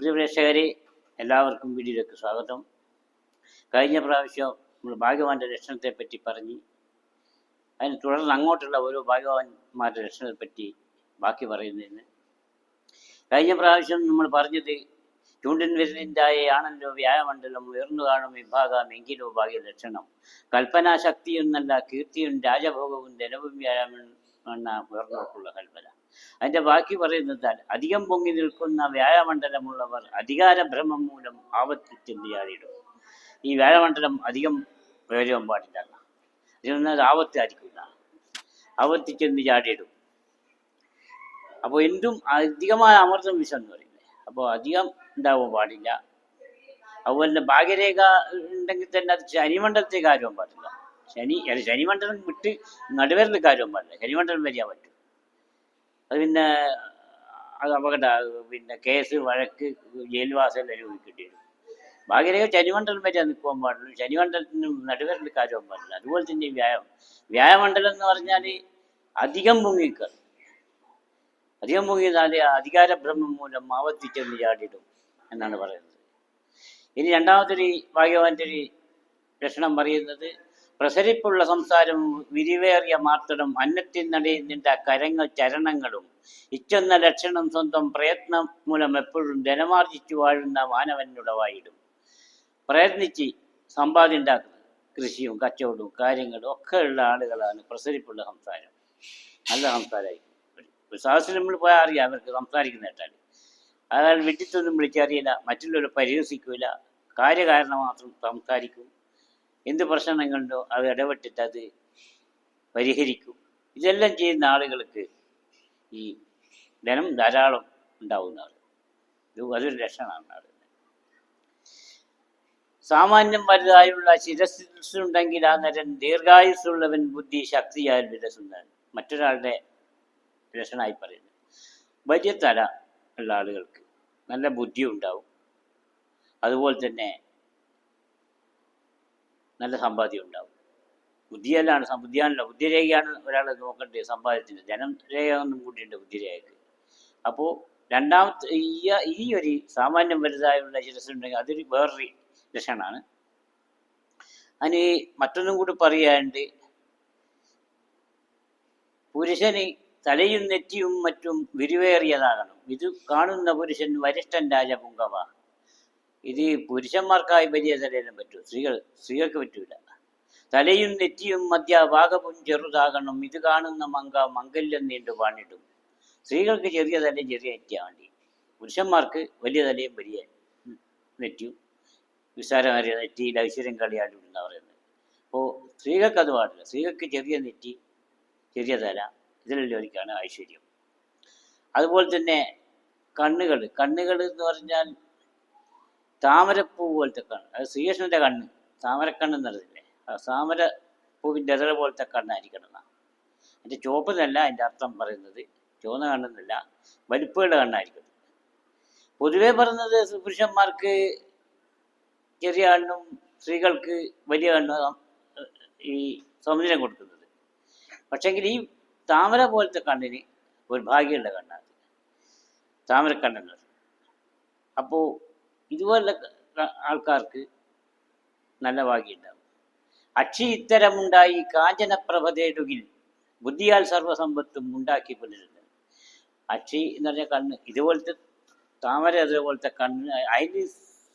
പ്രിയ പ്രേക്ഷകരെ എല്ലാവർക്കും വീഡിയോയിലേക്ക് സ്വാഗതം. കഴിഞ്ഞ പ്രാവശ്യം നമ്മൾ ഭാഗ്യവാന്റെ ലക്ഷണത്തെ പറ്റി പറഞ്ഞു. അതിന് തുടർന്ന് അങ്ങോട്ടുള്ള ഓരോ ഭാഗ്യവാന്മാരുടെ ലക്ഷണത്തെ പറ്റി ബാക്കി പറയുന്നതിന്. കഴിഞ്ഞ പ്രാവശ്യം നമ്മൾ പറഞ്ഞത് ചൂണ്ടിൻ വിരലിന്റെയാണല്ലോ വ്യായമണ്ഡലം ഉയർന്നു കാണും വിഭാഗം എങ്കിലോ ഭാഗ്യ ലക്ഷണം. കൽപ്പനാശക്തിയൊന്നല്ല കീർത്തിയും രാജഭോഗവും ധനവും വ്യായാമം എന്ന ഉയർന്നവർക്കുള്ള കൽപ്പന. അതിന്റെ ബാക്കി പറയുന്നത് അധികം പൊങ്ങി നിൽക്കുന്ന വ്യാഴമണ്ഡലമുള്ളവർ അധികാര ഭ്രമം മൂലം ആപത്തിച്ചെന്നിയാടിടും ഈ വ്യാഴമണ്ഡലം അധികം പ്രയോജനം പാടില്ല. ഇതിനൊന്നത് ആപത്തായിരിക്കില്ല ആപത്തിച്ചെന്ന് ചാടിയിടും അപ്പോൾ എന്തും അധികമായ അമൃതം വിഷം എന്ന് പറയുന്നത്. അപ്പോൾ അധികം ഉണ്ടാവാൻ പാടില്ല. അതുപോലെ ഭാഗ്യരേഖ ഉണ്ടെങ്കിൽ തന്നെ അത് ശനിമണ്ഡലത്തെ കാര്യവും പാടില്ല. ശനി ശനിമണ്ഡലം വിട്ട് നടുവരൽ കാര്യവും പാടില്ല. ശനിമണ്ഡലം വരിയാൻ പറ്റും അത് പിന്നെ അത് അപകട. പിന്നെ കേസ് വഴക്ക് ജയിൽവാസം എല്ലാം വരും ഭാഗ്യരേഖ ശനിമണ്ഡലം വരെ നിൽക്കുവാൻ പാടുള്ളൂ ശനിമണ്ഡലത്തിന് നടുവരൽ കാര്യവും പാടില്ല. അതുപോലെ തന്നെ വ്യായാമം. വ്യായമണ്ഡലം എന്ന് പറഞ്ഞാൽ അധികം മുങ്ങിക്ക അധികം മുങ്ങിയാൽ അധികാര ഭ്രമം മൂലം ആവർത്തിച്ചെന്ന് ചാടിയിടും എന്നാണ് പറയുന്നത്. ഇനി രണ്ടാമത്തൊരു ഭാഗ്യവാന്റെ ഒരു ലക്ഷണം പറയുന്നത് പ്രസരിപ്പുള്ള സംസാരം വിരിവേറിയ മാർത്തടും അന്നത്തിൽ നിന്റെ കരങ്ങൾ ചരണങ്ങളും ഇച്ചെന്ന ലക്ഷണം സ്വന്തം പ്രയത്നം മൂലം എപ്പോഴും ധനമാർജിച്ചു വാഴുന്ന മാനവനുടവായിടും. പ്രയത്നിച്ച് സമ്പാദ്യം കൃഷിയും കച്ചവടവും കാര്യങ്ങളും ഒക്കെ ഉള്ള ആളുകളാണ് പ്രസരിപ്പുള്ള സംസാരം. നല്ല സംസാരമായിരിക്കും. സാഹസം നമ്മൾ പോയാൽ അറിയാം അവർക്ക് സംസാരിക്കുന്ന കേട്ടാൽ അയാൾ വിട്ടിത്തൊന്നും വിളിച്ചറിയില്ല മറ്റുള്ളവരെ പരിഹസിക്കൂല. കാര്യകാരണം മാത്രം സംസാരിക്കും. എന്ത് പ്രശ്നങ്ങളുണ്ടോ അത് ഇടപെട്ടിട്ട് അത് പരിഹരിക്കും. ഇതെല്ലാം ചെയ്യുന്ന ആളുകൾക്ക് ഈ ധനം ധാരാളം ഉണ്ടാവുന്നതാണ് ഇത് അതൊരു ലക്ഷണമാണ് ആളുകൾ സാമാന്യം വലുതായുള്ള ശിരസ്സുണ്ടെങ്കിൽ ആ നരൻ ദീർഘായുസ്സുള്ളവൻ ബുദ്ധി ശക്തിയാൽ വിരസുന്നതാണ് മറ്റൊരാളുടെ ലക്ഷണമായി പറയുന്നത്. വലിയ തല ഉള്ള ആളുകൾക്ക് നല്ല ബുദ്ധി ഉണ്ടാവും അതുപോലെ തന്നെ നല്ല സമ്പാദ്യം ഉണ്ടാവും. ബുദ്ധിയല്ലാണ് ബുദ്ധിയാണല്ലോ ബുദ്ധിരേഖയാണ് ഒരാൾ നോക്കേണ്ടത് സമ്പാദ്യത്തിന് ധനം രേഖ ഒന്നും കൂട്ടിയുണ്ട് ബുദ്ധിരേഖയ്ക്ക്. അപ്പോൾ രണ്ടാമത്തെ ഈ ഒരു സാമാന്യം വലുതായുള്ള ശിരസ്സുണ്ടെങ്കിൽ അതൊരു വേറൊരു ലക്ഷണമാണ്. അതിന് മറ്റൊന്നും കൂടി പറയാണ്ട് പുരുഷന് തലയും നെറ്റിയും മറ്റും വിരിവേറിയതാകണം. ഇത് കാണുന്ന പുരുഷൻ വരിഷ്ഠൻ രാജപുങ്കവ ഇത് പുരുഷന്മാർക്കായി വലിയ തലയിലും പറ്റൂ. സ്ത്രീകൾ സ്ത്രീകൾക്ക് പറ്റൂല. തലയും നെറ്റിയും മധ്യഭാഗവും ചെറുതാകണം. ഇത് കാണുന്ന മങ്ക മംഗല്യം നീണ്ടു പാണിടും. സ്ത്രീകൾക്ക് ചെറിയ തലയും ചെറിയ നെറ്റിയാ വേണ്ടി പുരുഷന്മാർക്ക് വലിയ തലയും വലിയ നെറ്റിയും. വിസ്താരമേറിയ നെറ്റിയിൽ ഐശ്വര്യം കളിയാടും എന്ന് പറയുന്നത്. അപ്പോൾ സ്ത്രീകൾക്ക് അത് പാടില്ല. സ്ത്രീകൾക്ക് ചെറിയ നെറ്റി ചെറിയ തല ഇതിലുള്ളവർക്കാണ് ഐശ്വര്യം. അതുപോലെ തന്നെ കണ്ണുകൾ. കണ്ണുകൾ എന്ന് പറഞ്ഞാൽ താമരപ്പൂ പോലത്തെ കണ്ണ്. അത് ശ്രീകൃഷ്ണന്റെ കണ്ണ്. താമരക്കണ്ണ് എന്നറിയില്ലേ താമര പൂവിന്റെ ഇതര പോലത്തെ കണ്ണായിരിക്കണം എന്നാണ് എന്റെ ചുവപ്പെന്നല്ല എന്റെ അർത്ഥം പറയുന്നത്. ചുവന്ന കണ്ണെന്നല്ല വലിപ്പമുള്ള കണ്ണായിരിക്കും. പൊതുവേ പറയുന്നത് പുരുഷന്മാർക്ക് ചെറിയ കണ്ണും സ്ത്രീകൾക്ക് വലിയ കണ്ണും ഈ സൗന്ദര്യം കൊടുക്കുന്നത്. പക്ഷെങ്കിൽ ഈ താമര പോലത്തെ കണ്ണിന് ഒരു ഭാഗ്യമുള്ള കണ്ണാണ് താമരക്കണ്ണെന്ന് അപ്പോൾ ഇതുപോലുള്ള ആൾക്കാർക്ക് നല്ല ഭാഗ്യമുണ്ടാവും. അക്ഷി ഇത്തരമുണ്ടായി കാഞ്ചനപ്രഭതേടുകിൽ ബുദ്ധിയാൽ സർവസമ്പത്തും ഉണ്ടാക്കി പുലരുന്നത് അക്ഷി എന്ന് പറഞ്ഞ കണ്ണ് ഇതുപോലത്തെ താമര അതുപോലത്തെ കണ്ണ് അതിന്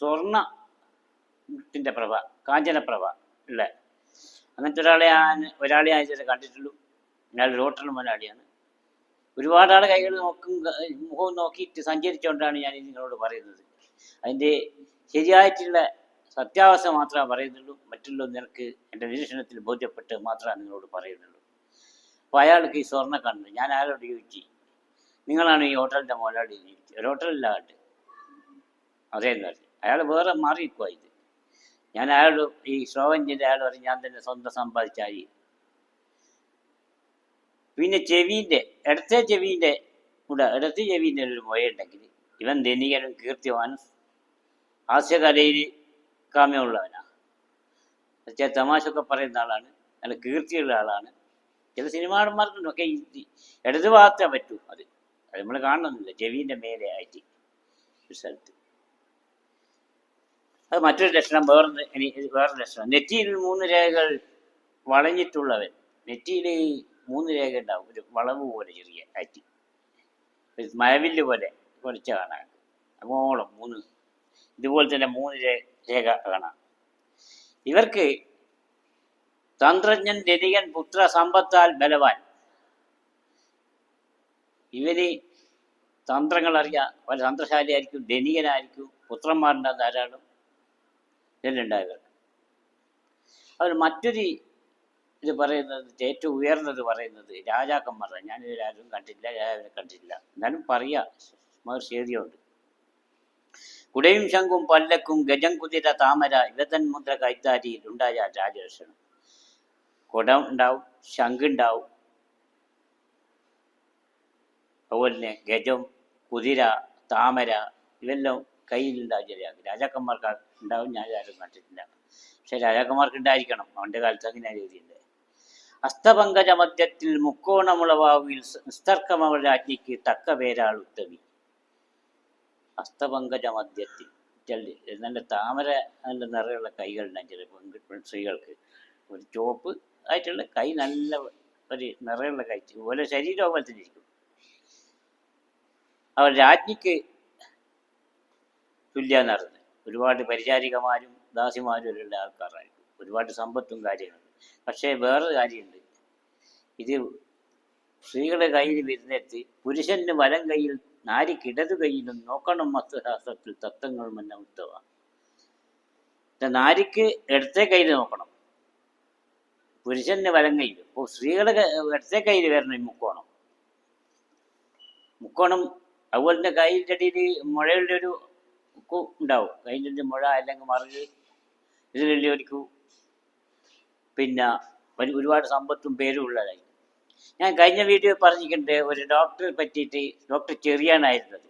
സ്വർണത്തിന്റെ പ്രഭ കാഞ്ചനപ്രഭ ഉള്ള. അങ്ങനത്തെ ഒരാളെ ഞാൻ ഒരാളെ ഞാൻ ചില കണ്ടിട്ടുള്ളൂ. ഞാൻ ലോട്ടറി മുതലാളിയാണ്. ഒരുപാട് ആളെ കൈകൾ നോക്കും മുഖവും നോക്കിയിട്ട് സഞ്ചരിച്ചുകൊണ്ടാണ് ഞാൻ നിങ്ങളോട് പറയുന്നത്. അതിന്റെ ശരിയായിട്ടുള്ള സത്യാവസ്ഥ മാത്രമേ പറയുന്നുള്ളൂ. മറ്റുള്ള നിനക്ക് എന്റെ നിരീക്ഷണത്തിൽ ബോധ്യപ്പെട്ട് മാത്രമേ നിങ്ങളോട് പറയുന്നുള്ളൂ. അപ്പോൾ അയാൾക്ക് ഈ സ്വർണ കണ്ണ് ഞാൻ അയാളോട് ചോദിച്ചു? നിങ്ങളാണ് ഈ ഹോട്ടലിന്റെ മുതലാളി ഒരു ഹോട്ടലിലാകട്ടെ അതേ എന്ന് പറഞ്ഞു അയാൾ വേറെ മാറിയിരിക്കുക ഇത്. ഞാൻ അയാൾ ഈ ശ്രോവഞ്ചിന്റെ അയാൾ പറഞ്ഞു ഞാൻ തന്നെ സ്വന്തം സമ്പാദിച്ചായി പിന്നെ ചെവിന്റെ ഇടത്തെ ചെവിന്റെ കൂടെ ഇടത്തെ ചെവിന്റെ ഒരു മുഴയുണ്ടെങ്കിൽ ഇവൻ ധനികനും കീർത്തിവാനും ഹാസ്യകലയിൽ കാമ്യമുള്ളവനാണ് പക്ഷേ തമാശയൊക്കെ പറയുന്ന ആളാണ് നല്ല കീർത്തിയുള്ള ആളാണ്. ചില സിനിമാടന്മാർക്കൊക്കെ ഈ ഇടതു ഭാഗത്തേ പറ്റൂ അത്. അത് നമ്മൾ കാണണമെന്നില്ല ചെവിന്റെ മേലെ ആയിട്ട് ഒരു സ്ഥലത്ത്. അത് മറ്റൊരു ലക്ഷണം വേറെ ഇത് വേറൊരു ലക്ഷണം. നെറ്റിയിൽ മൂന്ന് രേഖകൾ വളഞ്ഞിട്ടുള്ളവൻ. നെറ്റിയിൽ മൂന്ന് രേഖ ഉണ്ടാവും ഒരു വളവ് പോലെ ചെറിയ ആറ്റി മഴവില്ല് പോലെ കുറച്ച് കാണാൻ. അങ്ങോളം മൂന്ന് ഇതുപോലെ തന്നെ മൂന്ന് രേഖ കാണാം. ഇവർക്ക് തന്ത്രജ്ഞൻ ധനികൻ പുത്ര സമ്പത്താൽ ബലവാൻ. ഇവർ തന്ത്രങ്ങൾ അറിയാം തന്ത്രശാലി തന്ത്രശാലിയായിരിക്കും ധനികനായിരിക്കും പുത്രന്മാരുടെ ധാരാളം. ഇതിലുണ്ടായവർ അവർ മറ്റൊരു ഇത് പറയുന്നത് ഏറ്റവും ഉയർന്നത് പറയുന്നത് രാജാക്കന്മാരാണ്. ഞാനിതിൽ ആരും കണ്ടില്ല രാജാവിനെ കണ്ടില്ല എന്നാലും പറയാ മഹർഷി എഴുതിയുണ്ട്. കുടയും ശംഖും പല്ലക്കും ഗജം കുതിര താമര ഇവതൻ മുദ്ര കൈത്താരിയിൽ ഉണ്ടായ രാജദർശനം. കുടം ഉണ്ടാവും ശംഖുണ്ടാവും അതുപോലെ തന്നെ ഗജം കുതിര താമര ഇതെല്ലാം കയ്യിലുണ്ടാവും ചില രാജാക്കന്മാർക്ക് ഉണ്ടാവും. ഞാൻ ആരും കണ്ടിട്ടില്ല. പക്ഷെ രാജാക്കന്മാർക്ക് ഉണ്ടായിരിക്കണം. അവന്റെ കാലത്ത് അങ്ങനെ രീതിയുണ്ട്. അസ്തപങ്കജ മധ്യത്തിൽ മുക്കോണമുളവാവിൽ നിസ്തർക്കമവൾ രാജ്ഞിക്ക് തക്ക പേരാൾ ഉത്തമി. അസ്തപങ്കജ മധ്യത്തിൽ ചെല്ലി നല്ല താമര നല്ല നിറയുള്ള കൈകളുണ്ടാകും ചില സ്ത്രീകൾക്ക്. ഒരു ചുവപ്പ് ആയിട്ടുള്ള കൈ നല്ല ഒരു നിറയുള്ള കൈ. ഓരോ ശരീരം പോലെ തന്നെ ഇരിക്കും. അവർ രാജ്ഞിക്ക് തുല്യ നടന്ന് ഒരുപാട് പരിചാരികമാരും ദാസിമാരും ഉള്ള ആൾക്കാരായിരിക്കും. ഒരുപാട് സമ്പത്തും കാര്യങ്ങളും. പക്ഷേ വേറൊരു കാര്യമുണ്ട്. ഇത് സ്ത്രീകളുടെ കയ്യിൽ വരുന്നിടത്ത് പുരുഷന് വലം കയ്യിൽ നാരിക്ക് ഇടതു കയ്യിലും നോക്കണം മസ്തശാസ്ത്രത്തിൽ തത്വങ്ങൾ മുന്ന ഉത്തവ. നാരിക്ക് ഇടത്തെ കയ്യിൽ നോക്കണം. പുരുഷന്റെ വലം കയ്യിൽ ഇപ്പോൾ സ്ത്രീകളുടെ ഇടത്തെ കയ്യിൽ വരണം ഈ മുക്കോണം. മുക്കോണം അതുപോലെ തന്നെ കയ്യിന്റെ അടിയിൽ മുഴയുടെ ഒരു ഉണ്ടാവും. കൈന്റെ മുഴ അല്ലെങ്കിൽ മറിഞ്ഞ് ഇതിലെ ഒരു പിന്നെ ഒരുപാട് സമ്പത്തും പേരും ഉള്ളതായി. ഞാൻ കഴിഞ്ഞ വീഡിയോ പറഞ്ഞിട്ടുണ്ട് ഒരു ഡോക്ടറെ പറ്റിയിട്ട് ഡോക്ടർ ചെറിയാനായിരുന്നത്.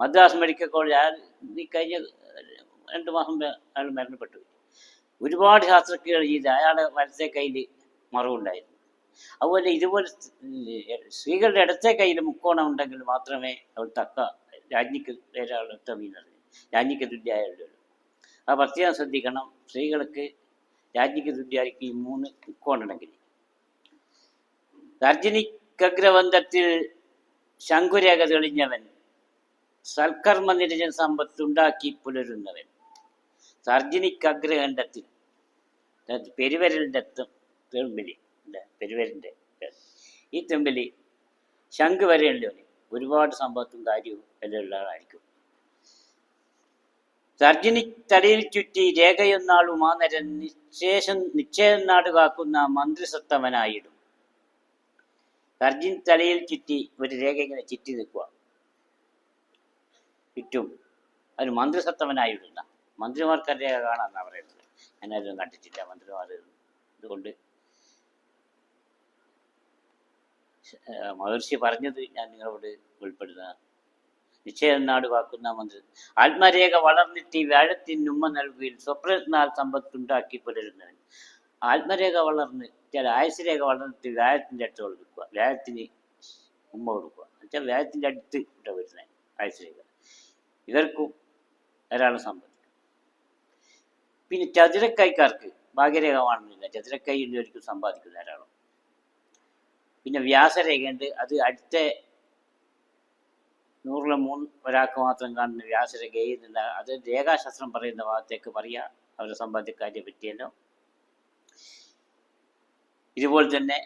മദ്രാസ് മെഡിക്കൽ കോളേജ് ആ കഴിഞ്ഞ രണ്ട് മാസം അയാൾ മരണപ്പെട്ടു. ഒരുപാട് ശാസ്ത്രക്രിയകൾ ചെയ്ത് അയാളുടെ വലത്തെ കയ്യിൽ മറവുണ്ടായിരുന്നു. അതുപോലെ ഇതുപോലെ സ്ത്രീകളുടെ ഇടത്തെ കയ്യിൽ മുക്കോണം ഉണ്ടെങ്കിൽ മാത്രമേ അവൾ തക്ക രാജ്ഞിക്ക് തമീനത് രാജ്ഞിക്ക് തുല്യായുള്ളൂ ആ പ്രത്യേകം ശ്രദ്ധിക്കണം സ്ത്രീകൾക്ക് രാജ്ഞിക്ക് തുല്യായിരിക്കും ഈ മൂന്ന് മുക്കോണുണ്ടെങ്കിൽ തർജനിക്കഗ്രബന്ധത്തിൽ ശംഖുരേഖ തെളിഞ്ഞവൻ സൽക്കർമ്മ നിരജൻ സമ്പത്തുണ്ടാക്കി പുലരുന്നവൻ തർജനിക്കഗ്രകണ്ഠത്തിൽ പെരുവരലിന്റെ തെമ്പിലി ഇല്ലേ? പെരുവരലിന്റെ ഈ തെമ്പിലി ശംഖ് വരെയുള്ളവന് ഒരുപാട് സമ്പത്തും കാര്യവും എല്ലാം ഉള്ള ആളായിരിക്കും തർജനി തലയിൽ ചുറ്റി രേഖയൊന്നാളും ആ നരൻ നിശേഷം നിശ്ചയം നാട് കാക്കുന്ന മന്ത്രിസത്തവനായിടും തർജിൻ തലയിൽ ചുറ്റി ഒരു രേഖ ഇങ്ങനെ ചുറ്റി നിൽക്കുക. ചുറ്റും അതിന് മന്ത്രിസത്തവനായിടുന്ന മന്ത്രിമാർക്ക് രേഖ കാണാമെന്നാണ് പറയുന്നത് ഞാനതൊന്നും കണ്ടിട്ടില്ല. മന്ത്രിമാർ ഇതുകൊണ്ട് മഹർഷി പറഞ്ഞത് ഞാൻ നിങ്ങളോട് ഉൾപ്പെടുന്ന നിശ്ചയം നാട് വാക്കുന്ന മന്ത്രി. ആത്മരേഖ വളർന്നിട്ട് വ്യാഴത്തിന് ഉമ്മ നൽകുകയും സ്വപ്നനാൽ സമ്പത്തുണ്ടാക്കി പുലരുന്നവൻ. ആത്മരേഖ വളർന്ന് ചില ആയുസ് രേഖ വളർന്നിട്ട് വ്യാഴത്തിന്റെ അടുത്ത് കൊടുക്കുക. വ്യാഴത്തിന് ഉമ്മ കൊടുക്കുക. എന്നുവെച്ചാൽ വ്യാഴത്തിന്റെ അടുത്ത് ഇവിടെ വരുന്നത് ആയുസ് രേഖ ഇവർക്കും ധാരാളം സമ്പത്ത്. പിന്നെ ചതുരക്കൈക്കാർക്ക് ഭാഗ്യരേഖ കാണുന്നില്ല. ചതുരക്കൈ ഉള്ളവർക്കും സമ്പാദിക്കും ധാരാളം. പിന്നെ വ്യാസരേഖയുണ്ട്. അത് അടുത്ത നൂറിലെ മൂന്ന് ഒരാൾക്ക് മാത്രം കാണുന്ന വ്യാസരേഖ നിന്ന് അത് രേഖാശാസ്ത്രം പറയുന്ന ഭാഗത്തേക്ക് പറയുക അവരുടെ സമ്പാദ്യക്കാരെ പറ്റിയല്ലോ. ഇതുപോലെ തന്നെ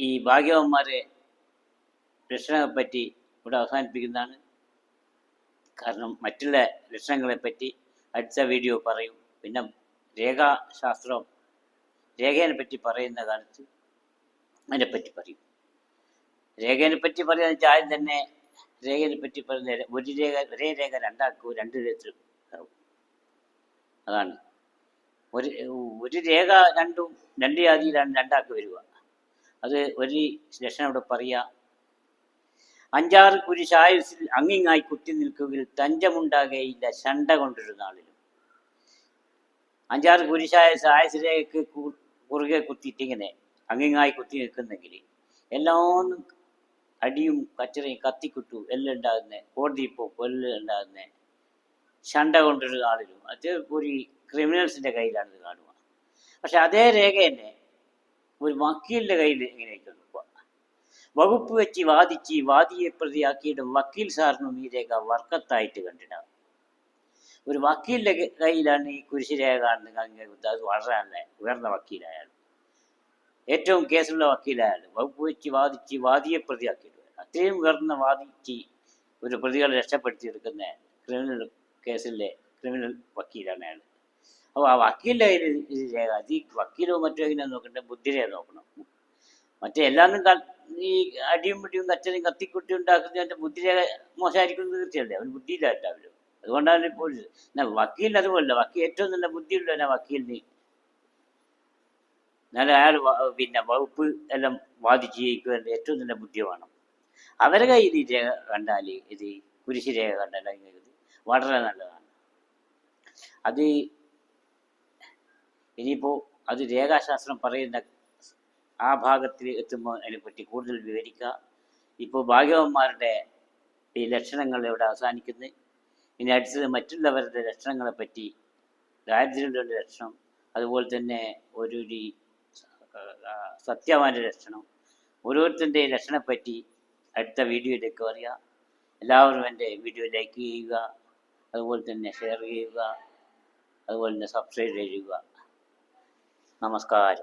ഈ ഭാഗ്യവന്മാരെ ലക്ഷണങ്ങളെ പറ്റി ഇവിടെ അവസാനിപ്പിക്കുന്നതാണ്. കാരണം മറ്റുള്ള ലക്ഷണങ്ങളെ പറ്റി അടുത്ത വീഡിയോ പറയും. പിന്നെ രേഖാശാസ്ത്രം രേഖയെ പറ്റി പറയുന്ന കാലത്ത് അതിനെപ്പറ്റി പറയും. രേഖയെ പറ്റി പറയുന്ന ആദ്യം തന്നെ രേഖയെ പറ്റി പറയുന്ന ഒരു രേഖ ഒരേ രേഖ രണ്ടാക്കും രണ്ട് വിധത്തിലും അതാണ്. ഒരു ഒരു രേഖ രണ്ടും രണ്ട് ജാതിയിലാണ് രണ്ടാക്കി വരിക. അത് ഒരു ലക്ഷണം ഇവിടെ പറയുക അഞ്ചാറ് കുരിശായുസിൽ അങ്ങിങ്ങായി കുത്തി നിൽക്കുകയിൽ തഞ്ചമുണ്ടാകുകയില്ല ശണ്ട കൊണ്ടൊരു നാളിലും. അഞ്ചാറ് കുരിശായുസ് ആയുസിലേക്ക് കുറുകെ കുത്തിയിട്ടിങ്ങനെ അങ്ങിങ്ങായി കുത്തി നിൽക്കുന്നെങ്കിൽ എല്ലാം അടിയും കച്ചറയും കത്തിക്കുട്ടു എല്ലാം ഉണ്ടാകുന്നേ കോടതി പോക്കും എല്ലാം ഉണ്ടാകുന്നേ ശണ്ട കൊണ്ടൊരു ആളിലും അത് ഒരു ക്രിമിനൽസിന്റെ കയ്യിലാണ് ഇത് കാണുക. പക്ഷെ അതേ രേഖ തന്നെ ഒരു വക്കീലിന്റെ കയ്യിൽ എങ്ങനെയൊക്കെ നിൽക്കുക വകുപ്പ് വെച്ച് വാദിച്ച് വാദിയെ പ്രതിയാക്കിയിട്ട് വക്കീൽ സാറിനും ഈ രേഖ വർക്കത്തായിട്ട് കണ്ടിട്ടാണ് ഒരു വക്കീലിന്റെ കയ്യിലാണ് ഈ കുരിശിരേഖ കാണുന്നത്. അത് വളരെ നല്ല ഉയർന്ന വക്കീലായാലും ഏറ്റവും കേസുള്ള വക്കീലായാലും വകുപ്പ് വെച്ച് വാദിച്ച് വാദിയെ പ്രതിയാക്കിയിട്ട്. അത്രയും ഉയർന്ന വാദിച്ച് ഒരു പ്രതികളെ രക്ഷപ്പെടുത്തിയെടുക്കുന്ന ക്രിമിനൽ കേസിലെ ക്രിമിനൽ വക്കീലാണ് അയാൾ അപ്പോൾ ആ വക്കീലിന്റെ കയ്യിൽ ഇത് രേഖ മതി. വക്കീലോ മറ്റോ എങ്ങനെ നോക്കണ്ടേ ബുദ്ധിരെ നോക്കണം. മറ്റേ എല്ലാവരും ഈ അടിയും പിടിയും കച്ചനും കത്തിക്കുട്ടി ഉണ്ടാക്കുന്നതിന്റെ ബുദ്ധിരേഖ മോശമായിരിക്കും തീർച്ചയല്ലേ അവന് ബുദ്ധിയില്ലാണ്ടാവില്ല അതുകൊണ്ടാണ് ഇപ്പോൾ എന്നാ വക്കീലിന് അതുപോലല്ല വക്കീൽ ഏറ്റവും നല്ല ബുദ്ധിയുള്ള വക്കീലിന്. നല്ല അയാൾ പിന്നെ വകുപ്പ് എല്ലാം വാദിച്ച് ജയിക്കുവാൻ ഏറ്റവും നല്ല ബുദ്ധി വേണം. അവരെ കയ്യിൽ ഈ രേഖ കണ്ടാൽ ഇത് കുരിശ് രേഖ കണ്ടാൽ അതിന് വളരെ നല്ലതാണ്. അത് ഇനിയിപ്പോൾ അത് രേഖാശാസ്ത്രം പറയുന്ന ആ ഭാഗത്തിൽ എത്തുമ്പോൾ അതിനെപ്പറ്റി കൂടുതൽ വിവരിക്കുക. ഇപ്പോൾ ഭാഗ്യവന്മാരുടെ ഈ ലക്ഷണങ്ങൾ ഇവിടെ അവസാനിക്കുന്നു. ഇനി അടുത്തത് മറ്റുള്ളവരുടെ ലക്ഷണങ്ങളെ പറ്റി ദാരിദ്ര്യമുള്ള ലക്ഷണം അതുപോലെ തന്നെ ഒരു സത്യവാന്റെ ലക്ഷണം ഓരോരുത്തരുടെ ലക്ഷണപ്പറ്റി അടുത്ത വീഡിയോയിലേക്ക് അറിയാം എല്ലാവരും എന്റെ വീഡിയോ ലൈക്ക് ചെയ്യുക അതുപോലെ തന്നെ ഷെയർ ചെയ്യുക അതുപോലെ തന്നെ സബ്സ്ക്രൈബ് ചെയ്യുക. നമസ്കാരം.